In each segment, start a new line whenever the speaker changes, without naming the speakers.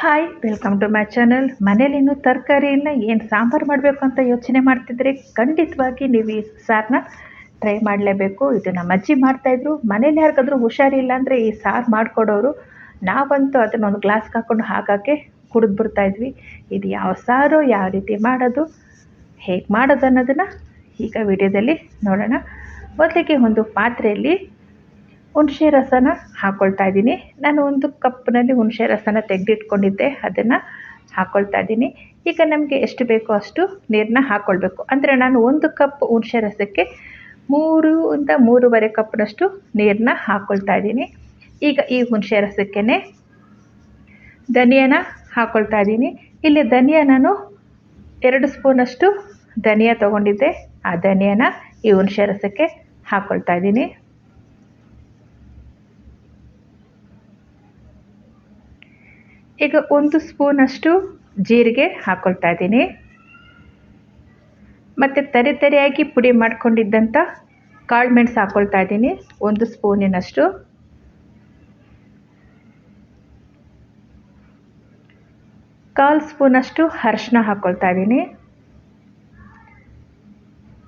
Hi welcome to my channel ಮನೇಲಿ ಇನ್ನೂ ತರಕಾರಿ ಇಲ್ಲ, ಏನು ಸಾಂಬಾರು ಮಾಡಬೇಕು ಅಂತ ಯೋಚನೆ ಮಾಡ್ತಿದ್ರೆ? ಖಂಡಿತವಾಗಿ ನೀವು ಈ ಸಾರನ್ನ ಟ್ರೈ ಮಾಡಲೇಬೇಕು. ಇದು ನಮ್ಮ ಅಜ್ಜಿ ಮಾಡ್ತಾಯಿದ್ರು ಮನೇಲಿ ಯಾರಿಗಾದ್ರೂ ಹುಷಾರಿಲ್ಲ ಅಂದರೆ ಈ ಸಾರು ಮಾಡಿಕೊಡೋರು. ನಾವಂತೂ ಅದನ್ನು ಒಂದು ಗ್ಲಾಸ್ಗೆ ಹಾಕ್ಕೊಂಡು ಹಾಕೋಕ್ಕೆ ಕುಡಿದು ಬಿಡ್ತಾಯಿದ್ವಿ ಇದು ಯಾವ ಸಾರು, ಯಾವ ರೀತಿ ಮಾಡೋದು, ಹೇಗೆ ಮಾಡೋದು ಅನ್ನೋದನ್ನು ಈಗ ವಿಡಿಯೋದಲ್ಲಿ ನೋಡೋಣ. ಮೊದಲಿಗೆ ಒಂದು ಪಾತ್ರೆಯಲ್ಲಿ ಹುಣಸೆ ರಸನ ಹಾಕ್ಕೊಳ್ತಾ ಇದ್ದೀನಿ. ನಾನು ಒಂದು ಕಪ್ನಲ್ಲಿ ಹುಣಸೆ ರಸನ ತೆಗೆದಿಟ್ಕೊಂಡಿದ್ದೆ. ಅದನ್ನು ಹಾಕ್ಕೊಳ್ತಾ ಇದ್ದೀನಿ. ಈಗ ನಮಗೆ ಎಷ್ಟು ಬೇಕೋ ಅಷ್ಟು ನೀರನ್ನ ಹಾಕ್ಕೊಳ್ಬೇಕು ಅಂದರೆ ನಾನು ಒಂದು ಕಪ್ ಹುಣಸೆ ರಸಕ್ಕೆ ಮೂರು ಇಂದ ಮೂರುವರೆ ಕಪ್ನಷ್ಟು ನೀರನ್ನ ಹಾಕ್ಕೊಳ್ತಾ ಇದ್ದೀನಿ. ಈಗ ಈ ಹುಣಸೆ ರಸಕ್ಕೆ ಧನಿಯಾನ ಹಾಕ್ಕೊಳ್ತಾ ಇದ್ದೀನಿ. ಇಲ್ಲಿ ಧನಿಯಾ ನಾನು ಎರಡು ಸ್ಪೂನಷ್ಟು ಧನಿಯಾ ತೊಗೊಂಡಿದ್ದೆ. ಆ ಧನಿಯಾನ ಈ ಹುಣಸೆ ರಸಕ್ಕೆ ಹಾಕ್ಕೊಳ್ತಾ ಇದ್ದೀನಿ. ಈಗ ಒಂದು ಸ್ಪೂನಷ್ಟು ಜೀರಿಗೆ ಹಾಕೊಳ್ತಾ ಇದ್ದೀನಿ. ಮತ್ತು ತರಿ ತರಿಯಾಗಿ ಪುಡಿ ಮಾಡಿಕೊಂಡಿದ್ದಂಥ ಕಾಳು ಮೆಣಸು ಹಾಕ್ಕೊಳ್ತಾ ಇದ್ದೀನಿ. ಒಂದು ಸ್ಪೂನಿನಷ್ಟು. ಕಾಲು ಸ್ಪೂನಷ್ಟು ಅರ್ಶಿನ ಹಾಕ್ಕೊಳ್ತಾ ಇದ್ದೀನಿ.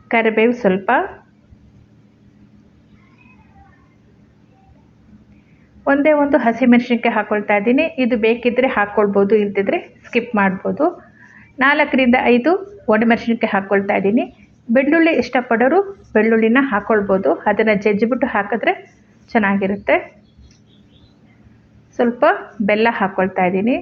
ಕರಿಬೇವು ಸ್ವಲ್ಪ. ಒಂದೇ ಒಂದು ಹಸಿಮೆಣಸಿನ್ಕಾಯಿ ಹಾಕ್ಕೊಳ್ತಾ ಇದ್ದೀನಿ. ಇದು ಬೇಕಿದ್ದರೆ ಹಾಕ್ಕೊಳ್ಬೋದು ಇಲ್ದಿದ್ರೆ ಸ್ಕಿಪ್ ಮಾಡ್ಬೋದು. ನಾಲ್ಕರಿಂದ ಐದು ಒಣಮೆಣಸಿನ್ಕಾಯಿ ಹಾಕ್ಕೊಳ್ತಾ ಇದ್ದೀನಿ. ಬೆಳ್ಳುಳ್ಳಿ ಇಷ್ಟಪಡೋರು ಬೆಳ್ಳುಳ್ಳಿನ ಹಾಕ್ಕೊಳ್ಬೋದು ಅದನ್ನು ಜಜ್ಜಿಬಿಟ್ಟು ಹಾಕಿದ್ರೆ ಚೆನ್ನಾಗಿರುತ್ತೆ. ಸ್ವಲ್ಪ ಬೆಲ್ಲ ಹಾಕ್ಕೊಳ್ತಾ ಇದ್ದೀನಿ.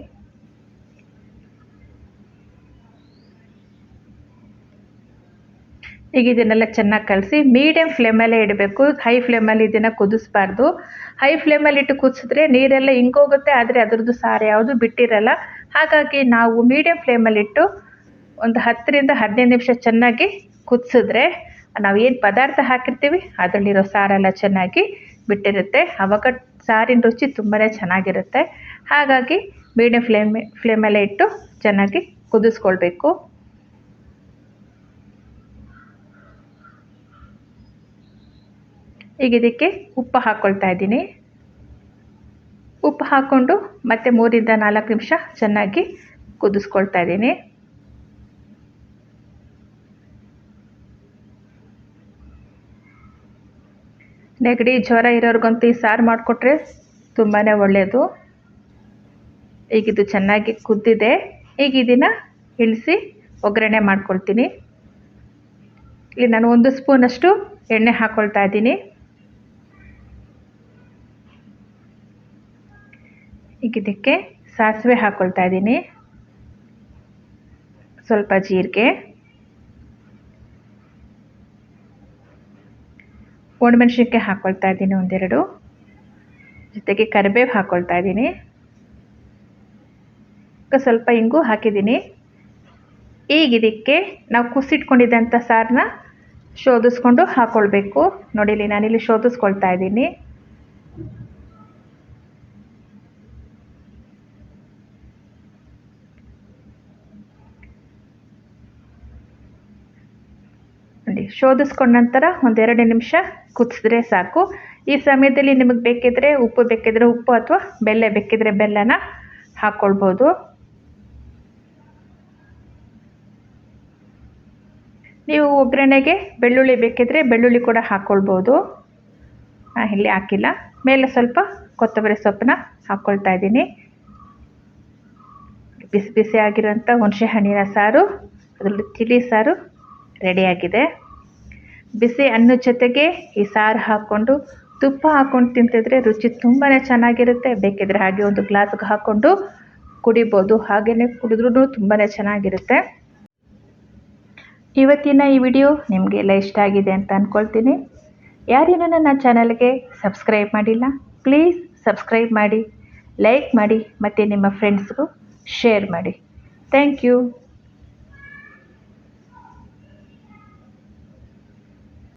ಈಗ ಇದನ್ನೆಲ್ಲ ಚೆನ್ನಾಗಿ ಕಲಸಿ ಮೀಡಿಯಂ ಫ್ಲೇಮಲ್ಲೇ ಇಡಬೇಕು. ಹೈ ಫ್ಲೇಮಲ್ಲಿ ಇದನ್ನು ಕುದಿಸ್ಬಾರ್ದು. ಹೈ ಫ್ಲೇಮಲ್ಲಿ ಇಟ್ಟು ಕುದಿಸಿದ್ರೆ ನೀರೆಲ್ಲ ಹಿಂಗೋಗುತ್ತೆ ಆದರೆ ಅದರದ್ದು ಸಾರು ಯಾವುದು ಬಿಟ್ಟಿರಲ್ಲ. ಹಾಗಾಗಿ ನಾವು ಮೀಡಿಯಮ್ ಫ್ಲೇಮಲ್ಲಿಟ್ಟು ಒಂದು ಹತ್ತರಿಂದ ಹದಿನೈದು ನಿಮಿಷ ಚೆನ್ನಾಗಿ ಕುದಿಸಿದ್ರೆ ನಾವು ಏನು ಪದಾರ್ಥ ಹಾಕಿರ್ತೀವಿ, ಅದರಲ್ಲಿರೋ ಸಾರೆಲ್ಲ ಚೆನ್ನಾಗಿ ಬಿಟ್ಟಿರುತ್ತೆ. ಅವಾಗ ಸಾರಿನ ರುಚಿ ತುಂಬಾ ಚೆನ್ನಾಗಿರುತ್ತೆ. ಹಾಗಾಗಿ ಮೀಡಿಯಂ ಫ್ಲೇಮ್ ಫ್ಲೇಮಲ್ಲೇ ಇಟ್ಟು ಚೆನ್ನಾಗಿ ಕುದಿಸ್ಕೊಳ್ಬೇಕು. ಈಗ ಇದಕ್ಕೆ ಉಪ್ಪು ಹಾಕ್ಕೊಳ್ತಾ ಇದ್ದೀನಿ. ಉಪ್ಪು ಹಾಕ್ಕೊಂಡು ಮತ್ತೆ ಮೂರಿಂದ ನಾಲ್ಕು ನಿಮಿಷ ಚೆನ್ನಾಗಿ ಕುದಿಸ್ಕೊಳ್ತಾ ಇದ್ದೀನಿ. ನೆಗಡಿ ಜ್ವರ ಇರೋರಿಗಂತೂ ಈ ಸಾರು ಮಾಡಿಕೊಟ್ರೆ ತುಂಬಾ ಒಳ್ಳೆಯದು ಈಗಿದು ಚೆನ್ನಾಗಿ ಕುದ್ದಿದೆ. ಈಗ ಇದನ್ನು ಇಳಿಸಿ ಒಗ್ಗರಣೆ ಮಾಡ್ಕೊಳ್ತೀನಿ. ಇಲ್ಲಿ ನಾನು ಒಂದು ಸ್ಪೂನಷ್ಟು ಎಣ್ಣೆ ಹಾಕ್ಕೊಳ್ತಾ ಇದ್ದೀನಿ. ಈಗ ಇದಕ್ಕೆ ಸಾಸಿವೆ ಹಾಕ್ಕೊಳ್ತಾ ಇದ್ದೀನಿ. ಸ್ವಲ್ಪ ಜೀರಿಗೆ. ಒಣಮೆಣ್ಸಿನ್ಕಾಯಿ ಹಾಕ್ಕೊಳ್ತಾ ಇದ್ದೀನಿ ಒಂದೆರಡು. ಜೊತೆಗೆ ಕರಿಬೇವು ಹಾಕ್ಕೊಳ್ತಾ ಇದ್ದೀನಿ. ಸ್ವಲ್ಪ ಇಂಗು ಹಾಕಿದ್ದೀನಿ. ಈಗ ಇದಕ್ಕೆ ನಾವು ಕುಸಿಟ್ಕೊಂಡಿದ್ದಂಥ ಸಾರನ್ನ ಶೋಧಿಸ್ಕೊಂಡು ಹಾಕ್ಕೊಳ್ಬೇಕು ನೋಡಿಲಿ ನಾನಿಲ್ಲಿ ಶೋಧಿಸ್ಕೊಳ್ತಾ ಇದ್ದೀನಿ. ನೋಡಿ, ಶೋಧಿಸ್ಕೊಂಡ ನಂತರ ಒಂದೆರಡು ನಿಮಿಷ ಕುದಿಸಿದ್ರೆ ಸಾಕು. ಈ ಸಮಯದಲ್ಲಿ ನಿಮಗೆ ಬೇಕಿದ್ರೆ ಉಪ್ಪು ಬೇಕಿದ್ರೆ ಉಪ್ಪು ಅಥವಾ ಬೆಲ್ಲ ಬೇಕಿದ್ರೆ ಬೆಲ್ಲನ ಹಾಕ್ಕೊಳ್ಬೋದು ನೀವು ಒಗ್ಗರಣೆಗೆ ಬೆಳ್ಳುಳ್ಳಿ ಬೇಕಿದ್ರೆ ಬೆಳ್ಳುಳ್ಳಿ ಕೂಡ ಹಾಕ್ಕೊಳ್ಬೋದು ಇಲ್ಲಿ ಹಾಕಿಲ್ಲ. ಮೇಲೆ ಸ್ವಲ್ಪ ಕೊತ್ತಂಬರಿ ಸೊಪ್ಪನ್ನ ಹಾಕ್ಕೊಳ್ತಾ ಇದ್ದೀನಿ. ಬಿಸಿ ಬಿಸಿ ಆಗಿರೋಂಥ ಹುಣಸೆ ಹಣ್ಣಿನ ಸಾರು, ಅದರಲ್ಲಿ ತಿಳಿ ಸಾರು ರೆಡಿಯಾಗಿದೆ ಬಿಸಿ ಅನ್ನ ಜೊತೆಗೆ ಈ ಸಾರು ಹಾಕ್ಕೊಂಡು, ತುಪ್ಪ ಹಾಕ್ಕೊಂಡು ತಿಂತಿದ್ರೆ ರುಚಿ ತುಂಬಾ ಚೆನ್ನಾಗಿರುತ್ತೆ. ಬೇಕಿದ್ರೆ ಹಾಗೆ ಒಂದು ಗ್ಲಾಸ್ಗೆ ಹಾಕ್ಕೊಂಡು ಕುಡಿಬೋದು. ಹಾಗೆಯೇ ಕುಡಿದ್ರೂ ತುಂಬಾ ಚೆನ್ನಾಗಿರುತ್ತೆ. ಇವತ್ತಿನ ಈ ವಿಡಿಯೋ ನಿಮಗೆಲ್ಲ ಇಷ್ಟ ಆಗಿದೆ ಅಂತ ಅಂದ್ಕೊಳ್ತೀನಿ ಯಾರೇನು ನನ್ನ ಚಾನಲ್ಗೆ ಸಬ್ಸ್ಕ್ರೈಬ್ ಮಾಡಿಲ್ಲ, ಪ್ಲೀಸ್ ಸಬ್ಸ್ಕ್ರೈಬ್ ಮಾಡಿ, ಲೈಕ್ ಮಾಡಿ, ಮತ್ತು ನಿಮ್ಮ ಫ್ರೆಂಡ್ಸ್ಗೂ ಶೇರ್ ಮಾಡಿ. Thank you.